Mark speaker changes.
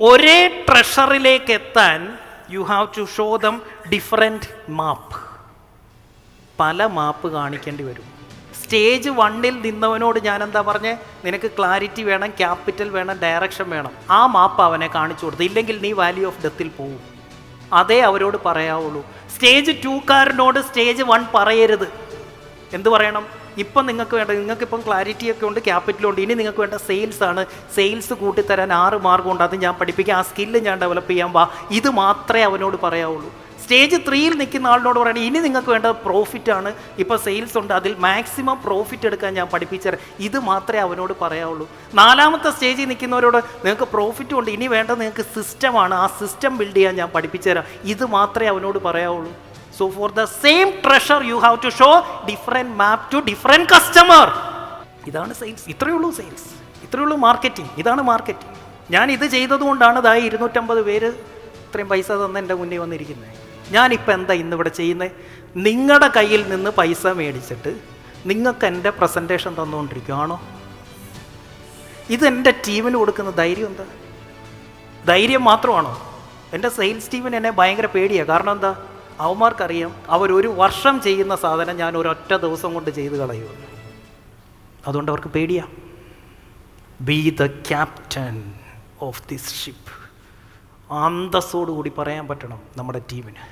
Speaker 1: ഒരേ ട്രഷറിലേക്ക് എത്താൻ you have to show them different map പല മാപ്പ് കാണിക്കേണ്ടി വരും. സ്റ്റേജ് വണ്ണിൽ നിന്നവനോട് ഞാൻ എന്താ പറഞ്ഞേ? നിനക്ക് ക്ലാരിറ്റി വേണം ക്യാപിറ്റൽ വേണം ഡയറക്ഷൻ വേണം. ആ മാപ്പ് അവനെ കാണിച്ചു കൊടുത്തു. ഇല്ലെങ്കിൽ നീ വാല്യൂ ഓഫ് ഡെത്തിൽ പോവും. അതേ അവരോട് പറയാവുള്ളൂ. സ്റ്റേജ് ടൂക്കാരനോട് സ്റ്റേജ് വൺ പറയരുത്. എന്ത് പറയണം? ഇപ്പം നിങ്ങൾക്ക് വേണ്ട നിങ്ങൾക്ക് ഇപ്പം ക്ലാരിറ്റി ഒക്കെ ഉണ്ട് ക്യാപിറ്റലും ഉണ്ട് ഇനി നിങ്ങൾക്ക് വേണ്ട സെയിൽസ് ആണ്. സെയിൽസ് കൂട്ടിത്തരാൻ ആറ് മാർഗമുണ്ട് അത് ഞാൻ പഠിപ്പിക്കുക ആ സ്കില്ല് ഞാൻ ഡെവലപ്പ് ചെയ്യാൻ വാ. ഇത് മാത്രമേ അവനോട് പറയാവുള്ളൂ. സ്റ്റേജ് ത്രീയിൽ നിൽക്കുന്ന ആളിനോട് പറയണം ഇനി നിങ്ങൾക്ക് വേണ്ട പ്രോഫിറ്റ് ആണ്. ഇപ്പോൾ സെയിൽസ് ഉണ്ട് അതിൽ മാക്സിമം പ്രോഫിറ്റ് എടുക്കാൻ ഞാൻ പഠിപ്പിച്ചത് ഇത് മാത്രമേ അവനോട് പറയാവുള്ളൂ. നാലാമത്തെ സ്റ്റേജിൽ നിൽക്കുന്നവരോട് നിങ്ങൾക്ക് പ്രോഫിറ്റ് ഉണ്ട് ഇനി വേണ്ടത് നിങ്ങൾക്ക് സിസ്റ്റമാണ് ആ സിസ്റ്റം ബിൽഡ് ചെയ്യാൻ ഞാൻ പഠിപ്പിച്ചു തരാം ഇത് മാത്രമേ അവനോട് പറയാവുള്ളൂ. So for the same treasure you have to show different map to different customer ഇതാണ് സെയിൽസ് ഇത്രയേ ഉള്ളൂ സെയിൽസ് ഇത്രയേ ഉള്ളൂ മാർക്കറ്റിംഗ് ഇതാണ് മാർക്കറ്റിംഗ് ഞാൻ ഇത് ചെയ്തതുകൊണ്ടാണ് ഇതായി ഇരുന്നൂറ്റമ്പത് പേര് ഇത്രയും പൈസ തന്ന് എന്റെ മുന്നിൽ വന്നിരിക്കുന്നത്. ഞാനിപ്പോൾ എന്താ ഇന്നിവിടെ ചെയ്യുന്നത്? നിങ്ങളുടെ കയ്യിൽ നിന്ന് പൈസ മേടിച്ചിട്ട് നിങ്ങൾക്ക് എന്റെ പ്രസന്റേഷൻ തന്നുകൊണ്ടിരിക്കുകയാണോ? ഇത് എന്റെ ടീമിന് കൊടുക്കുന്ന ധൈര്യം എന്താ? ധൈര്യം മാത്രമാണോ? എന്റെ സെയിൽസ് ടീമിന് എന്നെ ഭയങ്കര പേടിയാണ് കാരണം എന്താ? അവന്മാർക്കറിയാം അവരൊരു വർഷം ചെയ്യുന്ന സാധനം ഞാൻ ഒരൊറ്റ ദിവസം കൊണ്ട് ചെയ്ത് കളയുമെന്ന് അതുകൊണ്ട് അവർക്ക് പേടിയാ. Be the captain of this ship അന്തസ്സോടുകൂടി പറയാൻ പറ്റണം നമ്മുടെ ടീമിന്.